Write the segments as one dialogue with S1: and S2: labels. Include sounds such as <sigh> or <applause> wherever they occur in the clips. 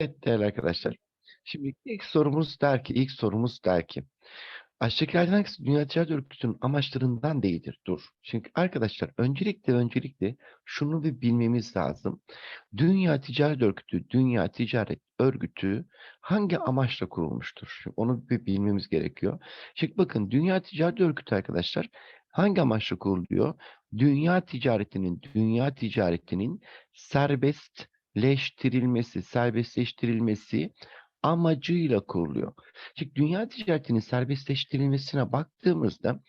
S1: Evet değerli arkadaşlar. Şimdi ilk sorumuz der ki, ilk sorumuz der ki, aşağıdakilerden hangisi Dünya Ticaret Örgütü'nün amaçlarından değildir? Dur. Çünkü arkadaşlar öncelikle öncelikle şunu bir bilmemiz lazım. Dünya Ticaret Örgütü, Dünya Ticaret Örgütü hangi amaçla kurulmuştur? Şimdi onu bir bilmemiz gerekiyor. Şimdi bakın Dünya Ticaret Örgütü arkadaşlar hangi amaçla kuruluyor? Dünya ticaretinin, dünya ticaretinin serbestleştirilmesi, serbestleştirilmesi amacıyla kuruluyor. Şimdi dünya ticaretinin serbestleştirilmesine baktığımızda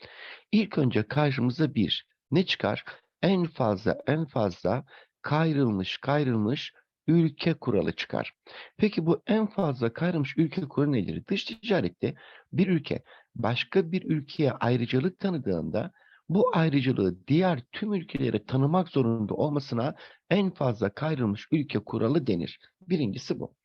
S1: ilk önce karşımıza bir ne çıkar? En fazla en fazla kayrılmış kayrılmış ülke kuralı çıkar. Peki bu en fazla kayrılmış ülke kuralı nedir? Dış ticarette bir ülke başka bir ülkeye ayrıcalık tanıdığında bu ayrıcalığı diğer tüm ülkelere tanımak zorunda olmasına en fazla kayrılmış ülke kuralı denir. Birincisi bu.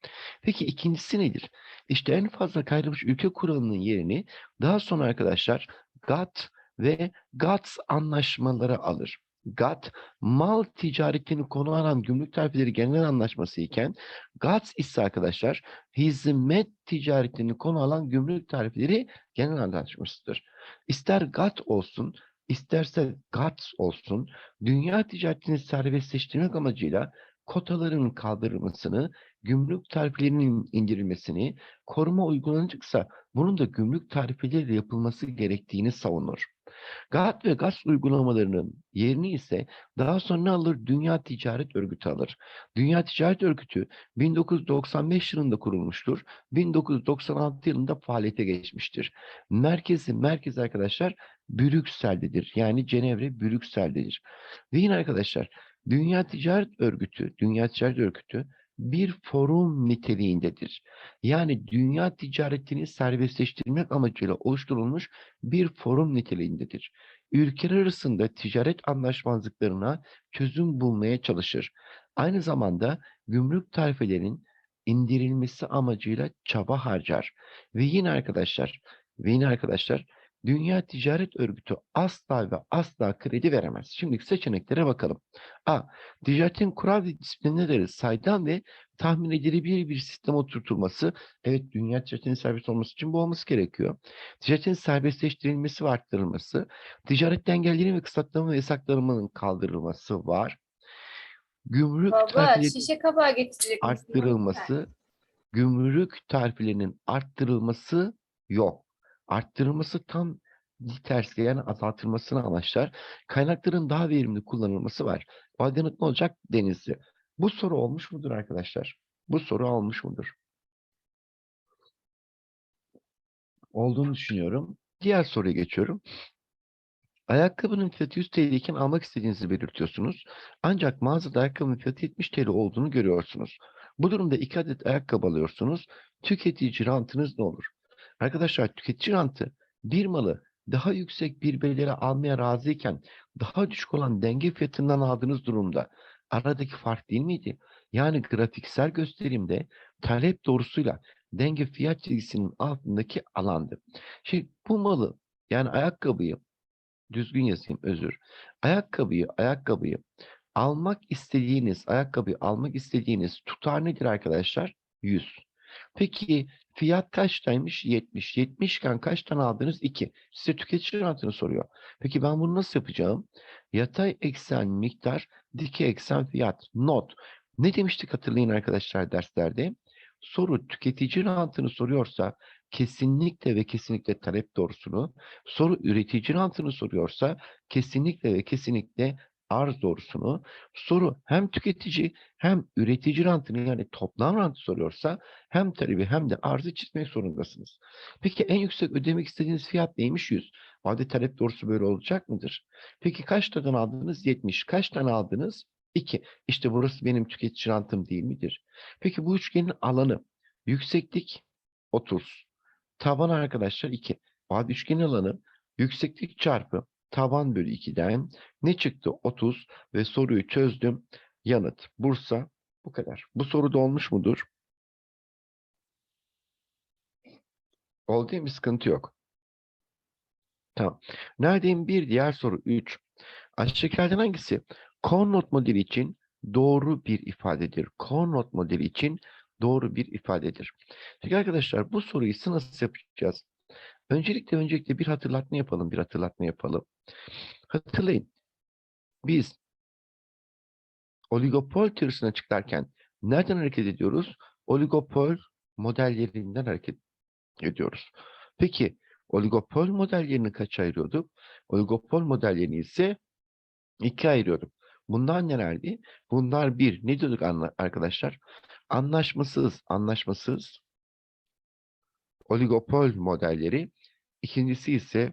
S1: Peki ikincisi nedir? İşte en fazla kayrılmış ülke kuralının yerini daha sonra arkadaşlar GATT ve GATS anlaşmaları alır. GATT mal ticaretini konu alan gümrük tarifeleri genel anlaşması iken GATS ise arkadaşlar hizmet ticaretini konu alan gümrük tarifeleri genel anlaşmasıdır. İster GATT olsun isterse GATS olsun dünya ticaretini serbestleştirmek amacıyla kotaların kaldırılmasını, gümrük tarifelerinin indirilmesini, koruma uygulanacaksa bunun da gümrük tarifeleriyle yapılması gerektiğini savunur. GATT ve GATS uygulamalarının yerini ise daha sonra alır? Dünya Ticaret Örgütü alır. Dünya Ticaret Örgütü 1995 yılında kurulmuştur. 1996 yılında faaliyete geçmiştir. Merkezi, merkez arkadaşlar Brüksel'dedir. Yani Cenevre Brüksel'dedir. Ve yine arkadaşlar Dünya Ticaret Örgütü, Dünya Ticaret Örgütü bir forum niteliğindedir. Yani dünya ticaretini serbestleştirmek amacıyla oluşturulmuş bir forum niteliğindedir. Ülkeler arasında ticaret anlaşmazlıklarına çözüm bulmaya çalışır. Aynı zamanda gümrük tarifelerin indirilmesi amacıyla çaba harcar. Ve yine arkadaşlar, ve yine arkadaşlar Dünya Ticaret Örgütü asla ve asla kredi veremez. Şimdi seçeneklere bakalım. A. Ticaretin kural ve disiplinleri saydam ve tahmin edilebilir bir sistem oturtulması. Evet dünya ticaretinin serbest olması için bu olması gerekiyor. Ticaretin serbestleştirilmesi ve arttırılması. Ticaret engellerinin ve kısıtlama ve yasaklanmanın kaldırılması var. Gümrük
S2: Baba
S1: tarifeleri
S2: şişe kabağı getirecek misin?
S1: arttırılması, gümrük tarifelerinin arttırılması yok. Arttırılması tam tersi yani azaltılmasını amaçlar. Kaynakların daha verimli kullanılması var. Badyanıt ne olacak? Denizli. Bu soru olmuş mudur arkadaşlar? Bu soru olmuş mudur? Olduğunu düşünüyorum. Diğer soruya geçiyorum. Ayakkabının fiyatı 100 TL iken almak istediğinizi belirtiyorsunuz. Ancak mağazada ayakkabının fiyatı 70 TL olduğunu görüyorsunuz. Bu durumda iki adet ayakkabı alıyorsunuz. Tüketici rantınız ne olur? Arkadaşlar tüketici rantı bir malı daha yüksek bir bedele almaya razıyken daha düşük olan denge fiyatından aldığınız durumda aradaki fark değil miydi? Yani grafiksel gösterimde talep doğrusuyla denge fiyat çizgisinin altındaki alandı. Şimdi bu malı yani ayakkabıyı düzgün yazayım özür. Ayakkabıyı ayakkabıyı almak istediğiniz ayakkabıyı almak istediğiniz tutar nedir arkadaşlar? 100. Peki fiyat kaçtaymış? 70. 70 iken kaç tane aldınız? 2. Size tüketici rantını soruyor. Peki ben bunu nasıl yapacağım? Yatay eksen miktar, dikey eksen fiyat. Not. Ne demiştik hatırlayın arkadaşlar derslerde? Soru tüketici rantını soruyorsa kesinlikle ve kesinlikle talep doğrusunu, soru üretici rantını soruyorsa kesinlikle ve kesinlikle arz doğrusunu, soru hem tüketici hem üretici rantını yani toplam rantı soruyorsa hem talebi hem de arzı çizmek zorundasınız. Peki en yüksek ödemek istediğiniz fiyat neymiş? 100. Vade talep doğrusu böyle olacak mıdır? Peki kaç tane aldınız? 70. Kaç tane aldınız? 2. İşte burası benim tüketici rantım değil midir? Peki bu üçgenin alanı yükseklik 30. Taban arkadaşlar 2. Vade üçgenin alanı yükseklik çarpı taban bölü 2'den ne çıktı? 30 ve soruyu çözdüm. Yanıt Bursa bu kadar. Bu soru da olmuş mudur? Oldu değil mi? Sıkıntı yok. Tamam. Neredeyim? Bir diğer soru 3. Aşağıdakilerden hangisi Cornot modeli için doğru bir ifadedir? Cornot modeli için doğru bir ifadedir. Peki arkadaşlar bu soruyu nasıl yapacağız? Öncelikle öncelikle bir hatırlatma yapalım, bir hatırlatma yapalım. Hatırlayın. Biz oligopol teorisini açıklarken nereden hareket ediyoruz? Oligopol modellerinden hareket ediyoruz. Peki oligopol modellerini kaç ayırıyorduk? Oligopol modellerini ise ikiye ayırıyorduk. Bunlar nelerdi? Bunlar bir. Ne diyorduk arkadaşlar? Anlaşmasız, anlaşmasız oligopol modelleri. İkincisi ise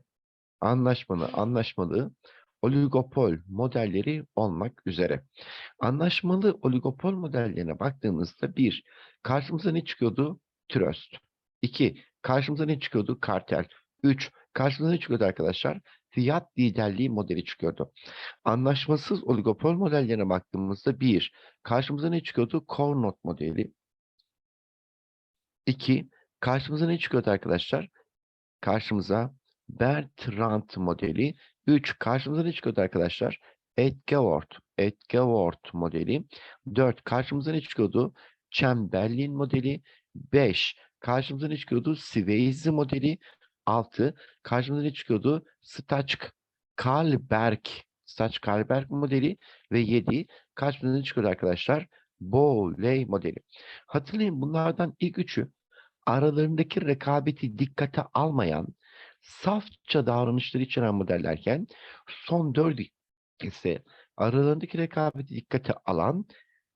S1: anlaşmalı, anlaşmalı oligopol modelleri olmak üzere. Anlaşmalı oligopol modellerine baktığımızda bir, karşımıza ne çıkıyordu? Tröst. İki, karşımıza ne çıkıyordu? Kartel. Üç, karşımıza ne çıkıyordu arkadaşlar? Fiyat liderliği modeli çıkıyordu. Anlaşmasız oligopol modellerine baktığımızda bir, karşımıza ne çıkıyordu? Cornot modeli. İki, karşımıza ne çıkıyordu arkadaşlar? Karşımıza Bertrand modeli. 3. Karşımıza ne çıkıyordu arkadaşlar? Edgeworth. Edgeworth modeli. 4. Karşımıza ne çıkıyordu? Chamberlain modeli. 5. Karşımıza ne çıkıyordu? Swayze modeli. 6. Karşımıza ne çıkıyordu? Stachk Karlberg. Stachk Karlberg modeli. Ve 7. Karşımıza ne çıkıyordu arkadaşlar? Bowley modeli. Hatırlayın bunlardan ilk üçü aralarındaki rekabeti dikkate almayan safça davranışları içeren modellerken son dört ise aralarındaki rekabeti dikkate alan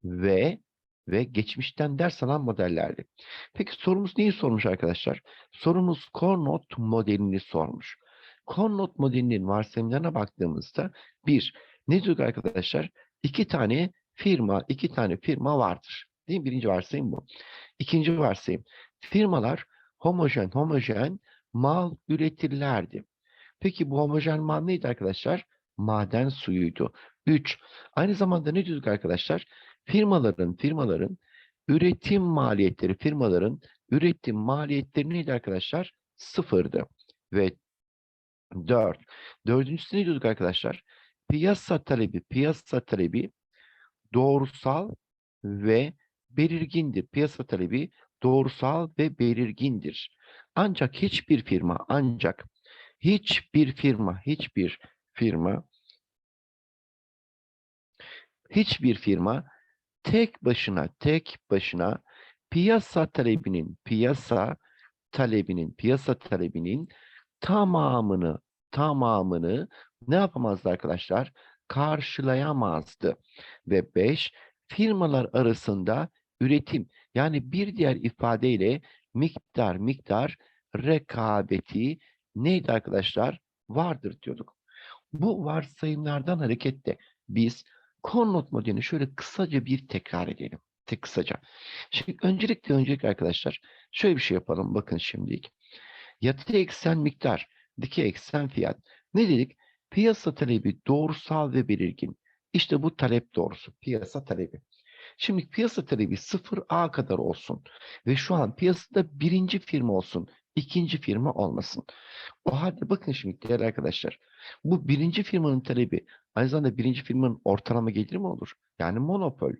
S1: ve ve geçmişten ders alan modellerdi. Peki sorumuz neyi sormuş arkadaşlar? Sorumuz Cornot modelini sormuş. Cornot modelinin varsayımlarına baktığımızda bir, ne diyor arkadaşlar? İki tane firma, iki tane firma vardır. Değil mi? Birinci varsayım bu. İkinci varsayım. Firmalar homojen homojen mal üretirlerdi. Peki bu homojen mal neydi arkadaşlar? Maden suyuydu. 3. Aynı zamanda ne diyorduk arkadaşlar? Firmaların firmaların üretim maliyetleri, firmaların üretim maliyetleri neydi arkadaşlar? Sıfırdı. Ve 4. Dördüncüsü ne diyorduk arkadaşlar? Piyasa talebi, piyasa talebi doğrusal ve belirgindir. Piyasa talebi doğrusal ve belirgindir. Ancak hiçbir firma, ancak hiçbir firma, hiçbir firma, hiçbir firma tek başına, tek başına piyasa talebinin, piyasa talebinin, piyasa talebinin tamamını, tamamını ne yapamazdı arkadaşlar? Karşılayamazdı. Ve beş, firmalar arasında üretim yani bir diğer ifadeyle miktar miktar rekabeti neydi arkadaşlar? Vardır diyorduk. Bu varsayımlardan hareketle biz Cornot modelini şöyle kısaca bir tekrar edelim. Tek kısaca. Şimdi öncelikle öncelikle arkadaşlar şöyle bir şey yapalım. Bakın şimdilik. Yatay eksen miktar, dikey eksen fiyat. Ne dedik? Piyasa talebi doğrusal ve belirgin. İşte bu talep doğrusu. Piyasa talebi. Şimdi piyasa talebi 0A kadar olsun ve şu an piyasada birinci firma olsun, ikinci firma olmasın. O halde bakın şimdi değerli arkadaşlar, bu birinci firmanın talebi aynı zamanda birinci firmanın ortalama geliri mi olur? Yani monopol.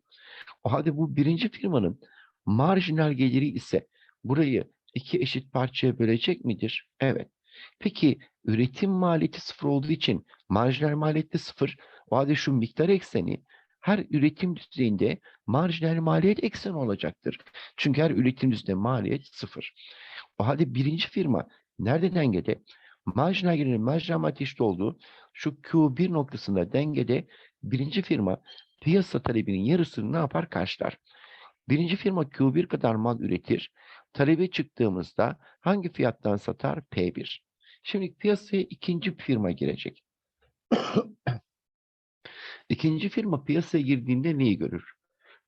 S1: O halde bu birinci firmanın marjinal geliri ise burayı iki eşit parçaya bölecek midir? Evet. Peki üretim maliyeti sıfır olduğu için marjinal maliyette sıfır. O halde şu miktar ekseni her üretim düzeyinde marjinal maliyet eksen olacaktır. Çünkü her üretim düzeyinde maliyet sıfır. O halde birinci firma nerede dengede? Marjinal gelirin marjinal maliyet eşit olduğu şu Q1 noktasında dengede birinci firma piyasa talebinin yarısını ne yapar? Karşılar. Birinci firma Q1 kadar mal üretir. Talebe çıktığımızda hangi fiyattan satar? P1. Şimdi piyasaya ikinci firma girecek. <coughs> İkinci firma piyasaya girdiğinde neyi görür?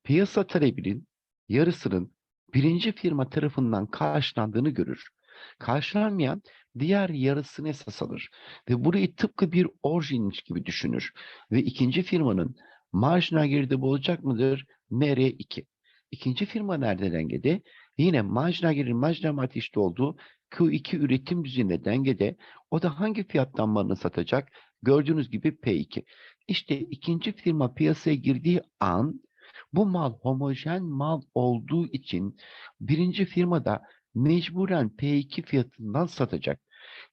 S1: Piyasa talebinin yarısının birinci firma tarafından karşılandığını görür. Karşılanmayan diğer yarısını esas alır ve burayı tıpkı bir orijinmiş gibi düşünür. Ve ikinci firmanın marjinal geride bulacak mıdır? MR2. İkinci firma nerede dengede? Yine marjinal gelir marjinal işte olduğu Q2 üretim düzeyinde dengede. O da hangi fiyattan malını satacak? Gördüğünüz gibi P2. İşte ikinci firma piyasaya girdiği an Bu mal homojen mal olduğu için birinci firmada mecburen P2 fiyatından satacak.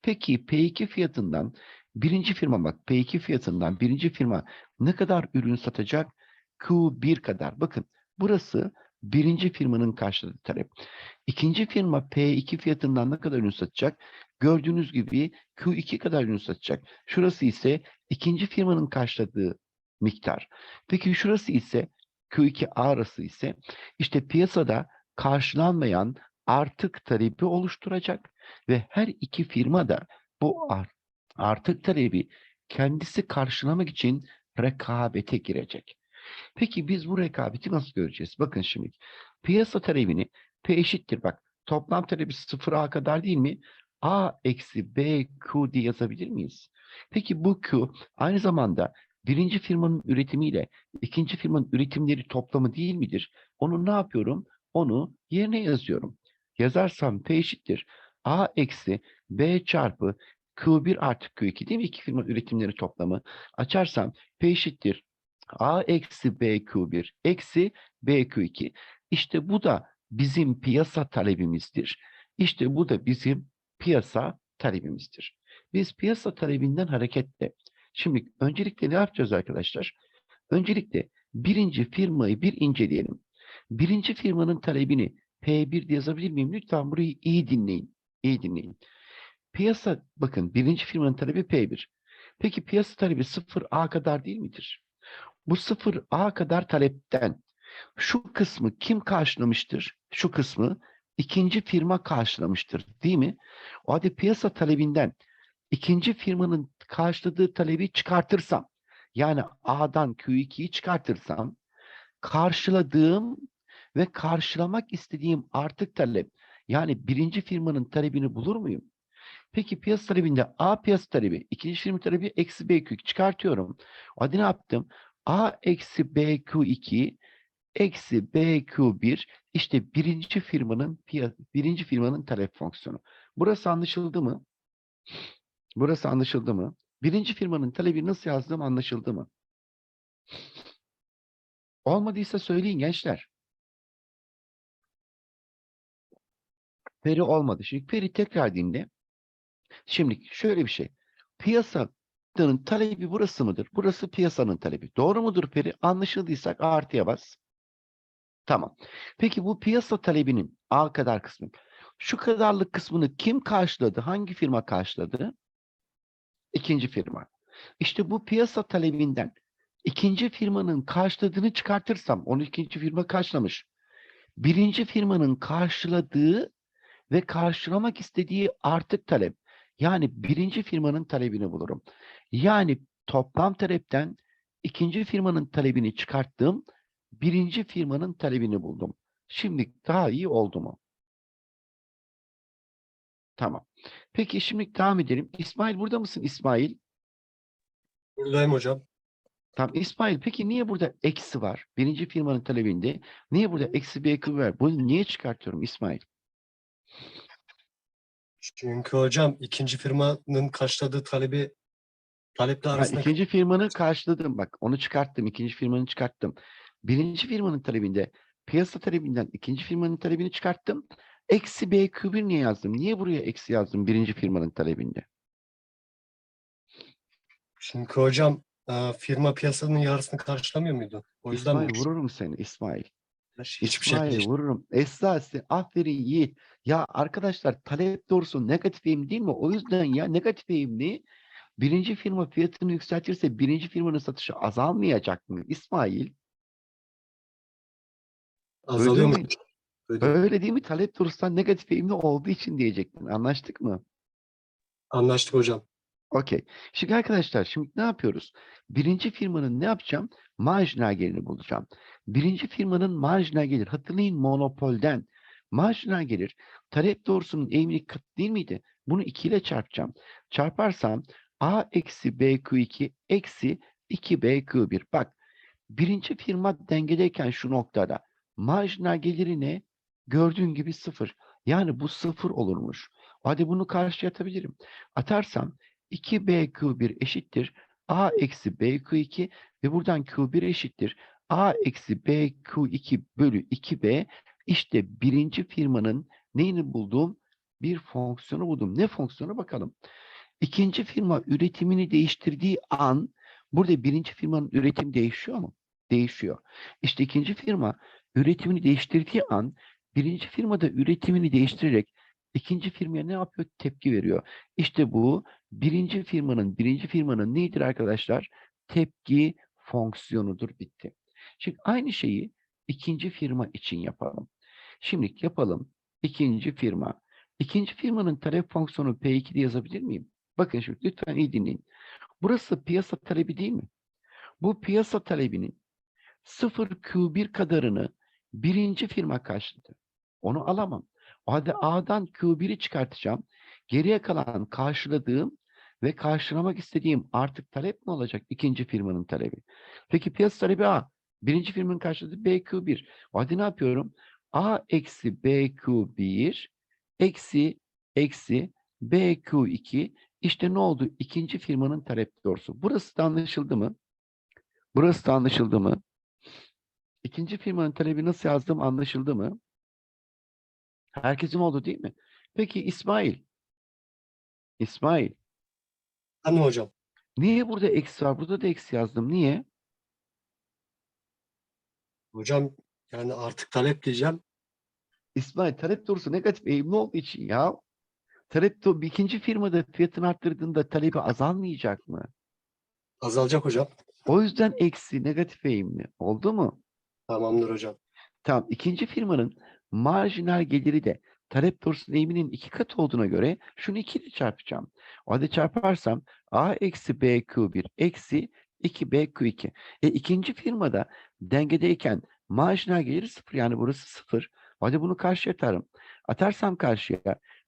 S1: Peki P2 fiyatından birinci firma bak P2 fiyatından birinci firma ne kadar ürün satacak? Q1 kadar. Bakın burası birinci firmanın karşıladığı talep. İkinci firma P2 fiyatından ne kadar ürün satacak? Gördüğünüz gibi Q2 kadar ürün satacak. Şurası ise ikinci firmanın karşıladığı miktar. Peki şurası ise Q2 arası ise işte piyasada karşılanmayan artık talebi oluşturacak ve her iki firma da bu art- artık talebi kendisi karşılamak için rekabete girecek. Peki biz bu rekabeti nasıl göreceğiz? Bakın şimdi piyasa talebini P eşittir bak toplam talebi sıfıra kadar değil mi? A eksi B Q diye yazabilir miyiz? Peki bu Q aynı zamanda birinci firmanın üretimiyle ikinci firmanın üretimleri toplamı değil midir? Onu ne yapıyorum? Onu yerine yazıyorum. Yazarsam P eşittir. A eksi B çarpı Q1 artı Q2 değil mi? İki firma üretimleri toplamı. Açarsam P eşittir. A eksi B Q1 eksi B Q2. İşte bu da bizim piyasa talebimizdir. İşte bu da bizim piyasa talebimizdir. Biz piyasa talebinden hareketle. Şimdi öncelikle ne yapacağız arkadaşlar? Öncelikle birinci firmayı bir inceleyelim. Birinci firmanın talebini P1 diye yazabilir miyim? Lütfen burayı iyi dinleyin. İyi dinleyin. Piyasa bakın birinci firmanın talebi P1. Peki piyasa talebi 0A kadar değil midir? Bu 0A kadar talepten şu kısmı kim karşılamıştır? Şu kısmı ikinci firma karşılamıştır değil mi? O halde piyasa talebinden ikinci firmanın karşıladığı talebi çıkartırsam yani A'dan Q2'yi çıkartırsam karşıladığım ve karşılamak istediğim artık talep yani birinci firmanın talebini bulur muyum? Peki piyasa talebinde A piyasa talebi, ikinci firma talebi eksi BQ çıkartıyorum. O halde ne yaptım? A eksi BQ2 eksi BQ1 işte birinci firmanın birinci firmanın talep fonksiyonu. Burası anlaşıldı mı? Burası anlaşıldı mı? Birinci firmanın talebi nasıl yazdığım anlaşıldı mı? Olmadıysa söyleyin gençler. Peri olmadı. Şimdi peri tekrar dinle. Şimdi şöyle bir şey. Piyasanın talebi burası mıdır? Burası piyasanın talebi. Doğru mudur peri? Anlaşıldıysak artıya bas. Tamam. Peki bu piyasa talebinin A kadar kısmı. Şu kadarlık kısmını kim karşıladı? Hangi firma karşıladı? İkinci firma. İşte bu piyasa talebinden ikinci firmanın karşıladığını çıkartırsam, onu ikinci firma karşılamış. Birinci firmanın karşıladığı ve karşılamak istediği artık talep. Yani birinci firmanın talebini bulurum. Yani toplam talepten ikinci firmanın talebini çıkarttım. Birinci firmanın talebini buldum. Şimdi daha iyi oldu mu? Tamam. Peki şimdi devam edelim. İsmail burada mısın İsmail?
S2: Buradayım hocam.
S1: Tamam İsmail peki niye burada eksi var? Birinci firmanın talebinde. Niye burada eksi bir ekli var? Bunu niye çıkartıyorum İsmail?
S2: Çünkü hocam ikinci firmanın karşıladığı talebi taleple
S1: Ha,
S2: arasında
S1: ikinci firmanı karşıladım. Bak onu çıkarttım. İkinci firmanı çıkarttım. Birinci firmanın talebinde piyasa talebinden ikinci firmanın talebini çıkarttım. Eksi BQ1 niye yazdım? Niye buraya eksi yazdım birinci firmanın talebinde?
S2: çünkü hocam e, firma piyasanın yarısını karşılamıyor muydu? O yüzden
S1: İsmail
S2: mi?
S1: vururum seni İsmail.
S2: hiçbir şey
S1: İsmail
S2: değil.
S1: vururum. Esra aferin Yiğit. Ya arkadaşlar talep doğrusu negatif eğim değil mi? O yüzden ya negatif eğimli birinci firma fiyatını yükseltirse birinci firmanın satışı azalmayacak mı? İsmail
S2: Azalıyor mu?
S1: mi?
S2: Öyle.
S1: değil mi? Talep doğrusu negatif eğimli olduğu için diyecektin. Anlaştık mı?
S2: Anlaştık hocam.
S1: Okey. Şimdi arkadaşlar şimdi ne yapıyoruz? Birinci firmanın ne yapacağım? Marjinal gelirini bulacağım. Birinci firmanın marjinal gelir. Hatırlayın monopolden. Marjinal gelir. Talep doğrusunun eğimini kat değil miydi? Bunu 2 ile çarpacağım. Çarparsam A eksi BQ2 eksi 2BQ1. Bak birinci firma dengedeyken şu noktada marjinal geliri ne? Gördüğün gibi sıfır. Yani bu sıfır olurmuş. Hadi bunu karşıya atabilirim. Atarsam 2BQ1 eşittir A eksi BQ2 ve buradan Q1 eşittir A eksi B Q2 bölü 2B işte birinci firmanın neyini buldum? Bir fonksiyonu buldum. Ne fonksiyonu bakalım. İkinci firma üretimini değiştirdiği an burada birinci firmanın üretim değişiyor mu? Değişiyor. İşte ikinci firma üretimini değiştirdiği an birinci firmada üretimini değiştirerek ikinci firmaya ne yapıyor? Tepki veriyor. İşte bu birinci firmanın birinci firmanın neydir arkadaşlar? Tepki fonksiyonudur bitti. Şimdi aynı şeyi ikinci firma için yapalım. Şimdi yapalım. İkinci firma. İkinci firmanın talep fonksiyonu P2 diye yazabilir miyim? Bakın şimdi lütfen iyi dinleyin. Burası piyasa talebi değil mi? Bu piyasa talebinin 0Q1 kadarını birinci firma karşıladı. Onu alamam. O halde A'dan Q1'i çıkartacağım. Geriye kalan karşıladığım ve karşılamak istediğim artık talep mi olacak? İkinci firmanın talebi. Peki piyasa talebi A. Birinci firmanın karşıladığı BQ1. O halde ne yapıyorum? A eksi BQ1 eksi eksi BQ2 işte ne oldu? İkinci firmanın talep doğrusu. Burası da anlaşıldı mı? Burası da anlaşıldı mı? İkinci firmanın talebi nasıl yazdım anlaşıldı mı? Herkesin oldu değil mi? Peki İsmail. İsmail.
S2: Anne hocam.
S1: Niye burada eksi var? Burada da eksi yazdım. Niye?
S2: Hocam yani artık talep diyeceğim.
S1: İsmail talep doğrusu negatif eğimli olduğu için ya. Talep bir ikinci firmada fiyatını arttırdığında talebi azalmayacak mı?
S2: Azalacak hocam.
S1: O yüzden eksi negatif eğimli. Oldu mu?
S2: Tamamdır hocam.
S1: Tamam. İkinci firmanın marjinal geliri de talep doğrusunun eğiminin iki katı olduğuna göre şunu 2 ile çarpacağım. O halde çarparsam A eksi BQ1 eksi 2BQ2. E ikinci firmada dengedeyken marjinal geliri sıfır yani burası sıfır. O halde bunu karşıya atarım. Atarsam karşıya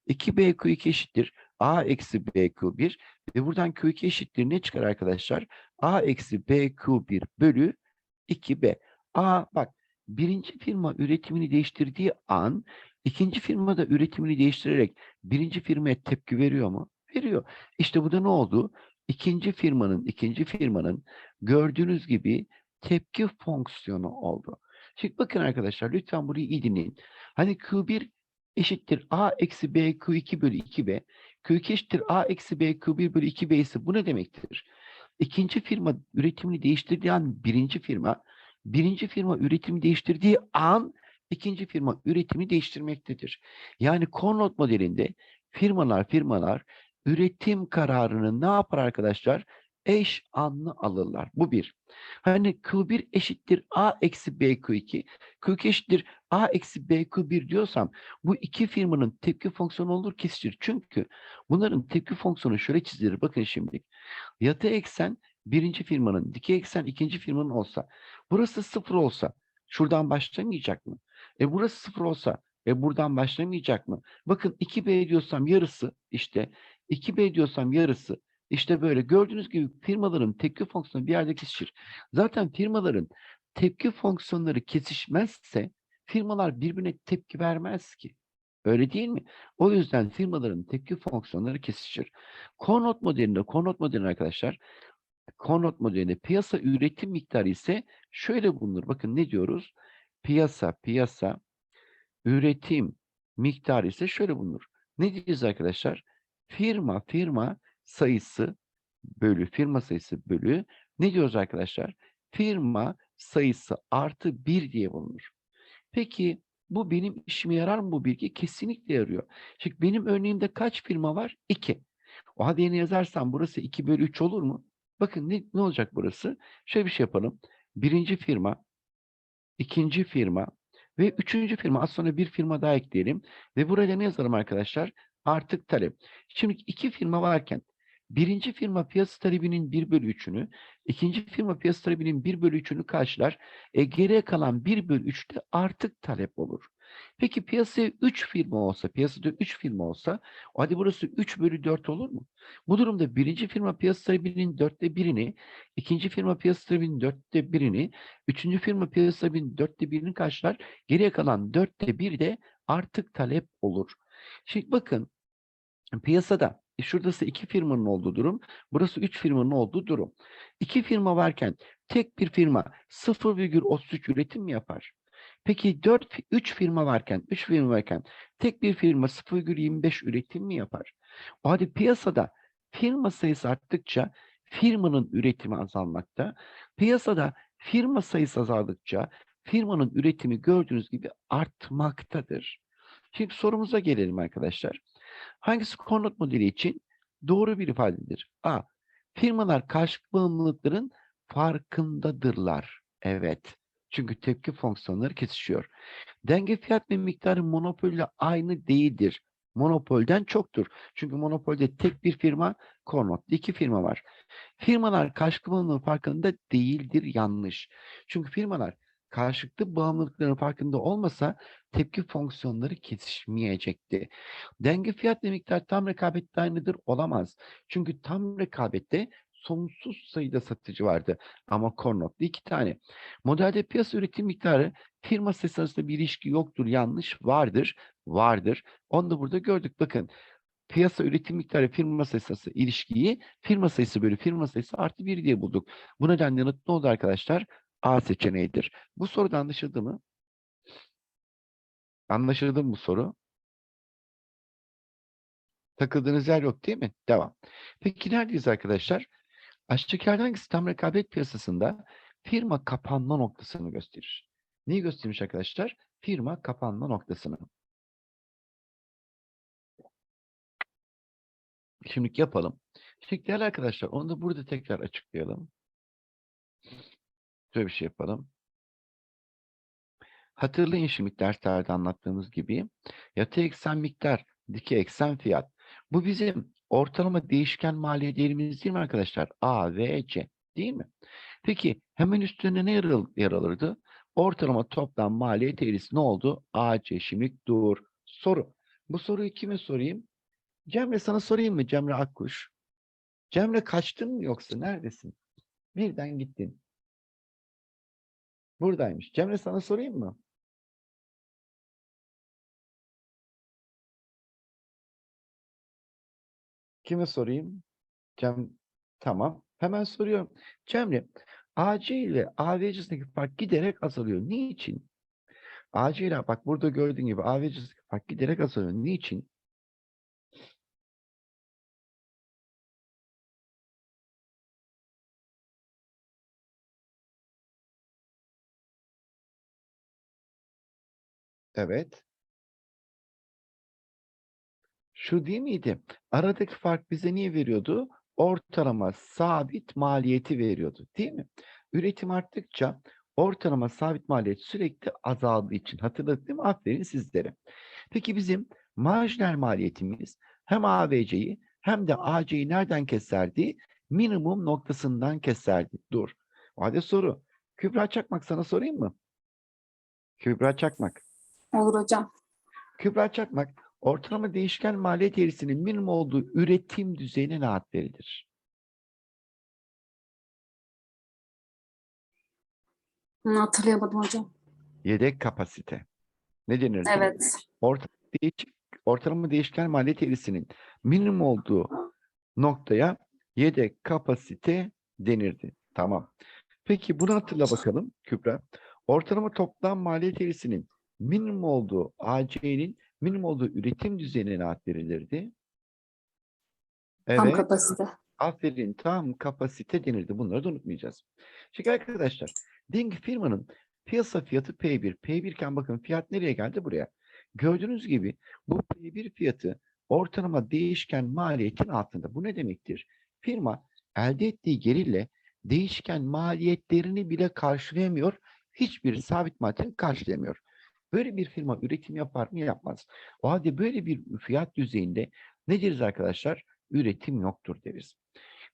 S1: 2BQ2 eşittir A eksi BQ1 ve buradan Q2 eşittir ne çıkar arkadaşlar? A eksi BQ1 bölü 2B. A bak birinci firma üretimini değiştirdiği an ikinci firma da üretimini değiştirerek birinci firmaya tepki veriyor mu? Veriyor. İşte bu da ne oldu? İkinci firmanın ikinci firmanın gördüğünüz gibi tepki fonksiyonu oldu. Şimdi bakın arkadaşlar lütfen burayı iyi dinleyin. Hani Q1 eşittir A eksi B Q2 bölü 2B. Q2 eşittir A eksi B Q1 bölü 2B ise bu ne demektir? İkinci firma üretimini değiştirdiği an birinci firma birinci firma üretimi değiştirdiği an ikinci firma üretimi değiştirmektedir. Yani Conrad modelinde firmalar firmalar üretim kararını ne yapar arkadaşlar? Eş anlı alırlar. Bu bir. Hani Q1 eşittir A eksi BQ2, Q2 eşittir A eksi BQ1 diyorsam bu iki firmanın tepki fonksiyonu olur kesişir. Çünkü bunların tepki fonksiyonu şöyle çizilir. Bakın şimdi. Yatay eksen birinci firmanın, dikey eksen ikinci firmanın olsa Burası sıfır olsa şuradan başlamayacak mı? E burası sıfır olsa e buradan başlamayacak mı? Bakın 2B diyorsam yarısı işte 2B diyorsam yarısı işte böyle gördüğünüz gibi firmaların tepki fonksiyonu bir yerde kesişir. Zaten firmaların tepki fonksiyonları kesişmezse firmalar birbirine tepki vermez ki. Öyle değil mi? O yüzden firmaların tepki fonksiyonları kesişir. Conrad modelinde, Conrad modelinde arkadaşlar Conrad modelinde piyasa üretim miktarı ise şöyle bulunur. Bakın ne diyoruz? Piyasa, piyasa üretim miktarı ise şöyle bulunur. Ne diyeceğiz arkadaşlar? Firma, firma sayısı bölü, firma sayısı bölü ne diyoruz arkadaşlar? Firma sayısı artı 1 diye bulunur. Peki bu benim işime yarar mı bu bilgi? Kesinlikle yarıyor. Şimdi benim örneğimde kaç firma var? 2. O halde yeni yazarsam burası 2 bölü 3 olur mu? Bakın ne, ne olacak burası? Şöyle bir şey yapalım. Birinci firma, ikinci firma ve üçüncü firma. Az sonra bir firma daha ekleyelim. Ve buraya ne yazalım arkadaşlar? Artık talep. Şimdi iki firma varken birinci firma piyasa talebinin 1 bölü 3'ünü, ikinci firma piyasa talebinin 1 bölü 3'ünü karşılar. E, geriye kalan 1 bölü 3'te artık talep olur. Peki piyasaya 3 firma olsa, piyasada 3 firma olsa, hadi burası 3 bölü 4 olur mu? Bu durumda birinci firma piyasa talebinin dörtte birini, ikinci firma piyasa talebinin dörtte birini, üçüncü firma piyasa talebinin dörtte birini karşılar. Geriye kalan dörtte bir de artık talep olur. Şimdi bakın piyasada e şurası iki firmanın olduğu durum, burası üç firmanın olduğu durum. İki firma varken tek bir firma 0,33 üretim mi yapar? Peki 4 3 firma varken, 3 firma varken tek bir firma 0,25 üretim mi yapar? O halde piyasada firma sayısı arttıkça firmanın üretimi azalmakta. Piyasada firma sayısı azaldıkça firmanın üretimi gördüğünüz gibi artmaktadır. Şimdi sorumuza gelelim arkadaşlar. Hangisi Cornut modeli için doğru bir ifadedir? A. Firmalar karşılık bağımlılıkların farkındadırlar. Evet. Çünkü tepki fonksiyonları kesişiyor. Denge fiyat ve miktarı monopolle aynı değildir. Monopolden çoktur. Çünkü monopolde tek bir firma, Cornot'ta iki firma var. Firmalar karşılıklı bağımlılığın farkında değildir. Yanlış. Çünkü firmalar karşılıklı bağımlılıkların farkında olmasa tepki fonksiyonları kesişmeyecekti. Denge fiyat ve miktar tam rekabette aynıdır olamaz. Çünkü tam rekabette sonsuz sayıda satıcı vardı. Ama Cornot'ta iki tane. Modelde piyasa üretim miktarı firma sayısı arasında bir ilişki yoktur. Yanlış. Vardır. Vardır. Onu da burada gördük. Bakın piyasa üretim miktarı firma sayısı ilişkiyi firma sayısı bölü firma sayısı artı bir diye bulduk. Bu nedenle yanıt ne oldu arkadaşlar? A seçeneğidir. Bu soruda anlaşıldı mı? Anlaşıldı mı bu soru? Takıldığınız yer yok değil mi? Devam. Peki neredeyiz arkadaşlar? Hangisi tam rekabet piyasasında firma kapanma noktasını gösterir? Neyi göstermiş arkadaşlar? Firma kapanma noktasını. Şimdi yapalım. Şimdi değerli arkadaşlar onu da burada tekrar açıklayalım. Şöyle bir şey yapalım. Hatırlayın şimdi derslerde anlattığımız gibi yatay eksen miktar, dikey eksen fiyat. Bu bizim ortalama değişken maliyetlerimiz değil mi arkadaşlar? A, V, C değil mi? Peki hemen üstüne ne yer, yer alırdı? Ortalama toplam maliyet eğrisi ne oldu? A, C. Şimdi dur. Soru. Bu soruyu kime sorayım? Cemre sana sorayım mı? Cemre Akkuş. Cemre kaçtın mı yoksa neredesin? Birden gittin. Buradaymış. Cemre sana sorayım mı? Kime sorayım? Cem, tamam. Hemen soruyorum. Cemre, AC ile AV arasındaki fark giderek azalıyor. Niçin? AC ile bak burada gördüğün gibi AV arasındaki fark giderek azalıyor. Niçin? Evet. Şu değil miydi? Aradaki fark bize niye veriyordu? Ortalama sabit maliyeti veriyordu, değil mi? Üretim arttıkça ortalama sabit maliyet sürekli azaldığı için hatırladık değil mi? Aferin sizlere. Peki bizim marjinal maliyetimiz hem AVC'yi hem de AC'yi nereden keserdi? Minimum noktasından keserdi. Dur. O halde soru. Kübra Çakmak sana sorayım mı? Kübra Çakmak.
S3: Olur hocam.
S1: Kübra Çakmak, ortalama değişken maliyet eğrisinin minimum olduğu üretim düzeyine ne ad verilir?
S3: Hatırlayamadım hocam.
S1: Yedek kapasite. Ne denir?
S3: Evet.
S1: Ortalama, değiş- ortalama değişken maliyet eğrisinin minimum olduğu noktaya yedek kapasite denirdi. Tamam. Peki bunu hatırla bakalım Kübra. Ortalama toplam maliyet eğrisinin minimum olduğu AC'nin minimum olduğu üretim düzeyine ne ad verilirdi?
S3: Tam
S1: Evet.
S3: kapasite.
S1: Aferin tam kapasite denirdi. Bunları da unutmayacağız. Şimdi arkadaşlar ki firmanın piyasa fiyatı P1. P1 iken bakın fiyat nereye geldi? Buraya. Gördüğünüz gibi bu P1 fiyatı ortalama değişken maliyetin altında. Bu ne demektir? Firma elde ettiği gelirle değişken maliyetlerini bile karşılayamıyor. Hiçbir sabit maliyetini karşılayamıyor. Böyle bir firma üretim yapar mı? Yapmaz. O halde böyle bir fiyat düzeyinde ne deriz arkadaşlar? Üretim yoktur deriz.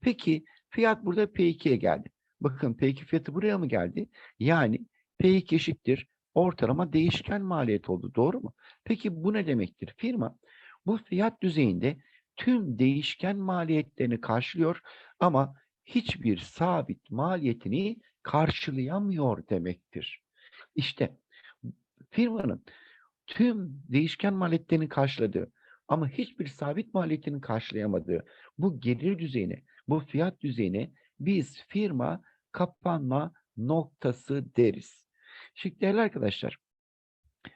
S1: Peki fiyat burada P2'ye geldi. Bakın P2 fiyatı buraya mı geldi? Yani P2 eşittir ortalama değişken maliyet oldu. Doğru mu? Peki bu ne demektir? Firma bu fiyat düzeyinde tüm değişken maliyetlerini karşılıyor ama hiçbir sabit maliyetini karşılayamıyor demektir. İşte firmanın tüm değişken maliyetlerini karşıladığı ama hiçbir sabit maliyetini karşılayamadığı bu gelir düzeyine, bu fiyat düzeyine biz firma kapanma noktası deriz. Şimdi değerli arkadaşlar,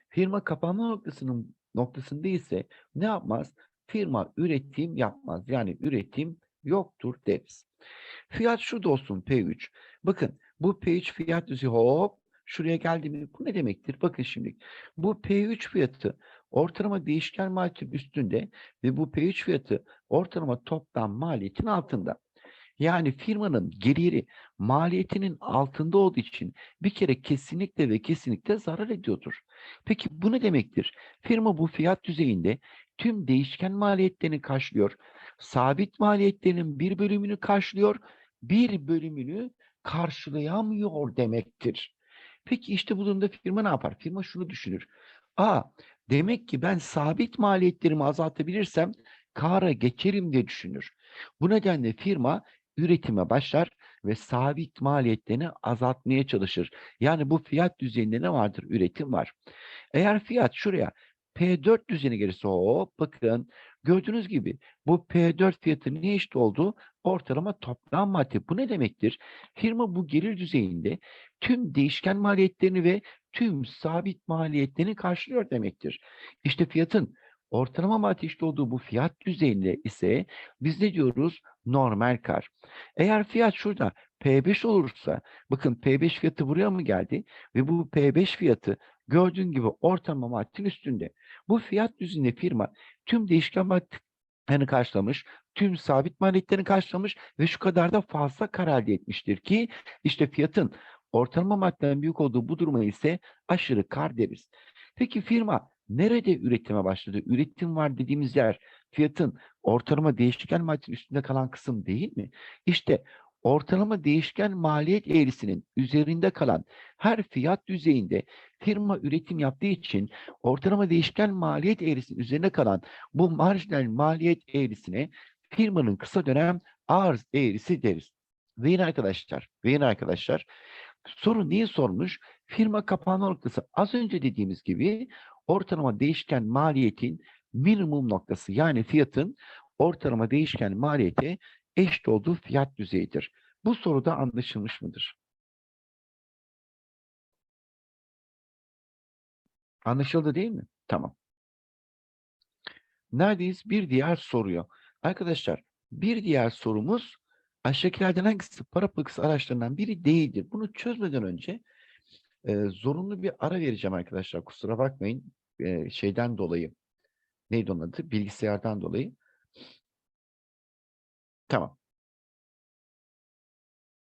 S1: firma kapanma noktasının noktasında ise ne yapmaz? Firma üretim yapmaz. Yani üretim yoktur deriz. Fiyat şurada olsun P3. Bakın bu P3 fiyat düzeyi hop şuraya geldi mi? Bu ne demektir? Bakın şimdi. Bu P3 fiyatı ortalama değişken maliyetin üstünde ve bu P3 fiyatı ortalama toplam maliyetin altında. Yani firmanın geliri maliyetinin altında olduğu için bir kere kesinlikle ve kesinlikle zarar ediyordur. Peki bu ne demektir? Firma bu fiyat düzeyinde tüm değişken maliyetlerini karşılıyor. Sabit maliyetlerinin bir bölümünü karşılıyor, bir bölümünü karşılayamıyor demektir. Peki işte bu durumda firma ne yapar? Firma şunu düşünür. Aa, demek ki ben sabit maliyetlerimi azaltabilirsem kâra geçerim diye düşünür. Bu nedenle firma üretime başlar ve sabit maliyetlerini azaltmaya çalışır. Yani bu fiyat düzeyinde ne vardır? Üretim var. Eğer fiyat şuraya P4 düzeni gelirse hop bakın gördüğünüz gibi bu P4 fiyatı ne eşit oldu? Ortalama toplam madde. Bu ne demektir? Firma bu gelir düzeyinde tüm değişken maliyetlerini ve tüm sabit maliyetlerini karşılıyor demektir. İşte fiyatın ortalama madde eşit olduğu bu fiyat düzeyinde ise biz ne diyoruz? Normal kar. Eğer fiyat şurada P5 olursa bakın P5 fiyatı buraya mı geldi? Ve bu P5 fiyatı gördüğün gibi ortalama maddenin üstünde. Bu fiyat düzeyinde firma tüm değişken maddelerini karşılamış, tüm sabit maliyetlerini karşılamış ve şu kadar da fazla kar elde etmiştir ki işte fiyatın ortalama maddeden büyük olduğu bu duruma ise aşırı kar deriz. Peki firma nerede üretime başladı? Üretim var dediğimiz yer fiyatın ortalama değişken maddenin üstünde kalan kısım değil mi? İşte ortalama değişken maliyet eğrisinin üzerinde kalan her fiyat düzeyinde firma üretim yaptığı için ortalama değişken maliyet eğrisinin üzerinde kalan bu marjinal maliyet eğrisine firmanın kısa dönem arz eğrisi deriz. Ve yine arkadaşlar, ve yine arkadaşlar soru niye sormuş? Firma kapanma noktası az önce dediğimiz gibi ortalama değişken maliyetin minimum noktası yani fiyatın ortalama değişken maliyete eşit olduğu fiyat düzeyidir. Bu soruda anlaşılmış mıdır? Anlaşıldı değil mi? Tamam. Neredeyiz? Bir diğer soruyor. Arkadaşlar bir diğer sorumuz aşağıdakilerden hangisi para politikası araçlarından biri değildir? Bunu çözmeden önce e, zorunlu bir ara vereceğim arkadaşlar. Kusura bakmayın e, şeyden dolayı. Neydi onun adı? Bilgisayardan dolayı. Tamam.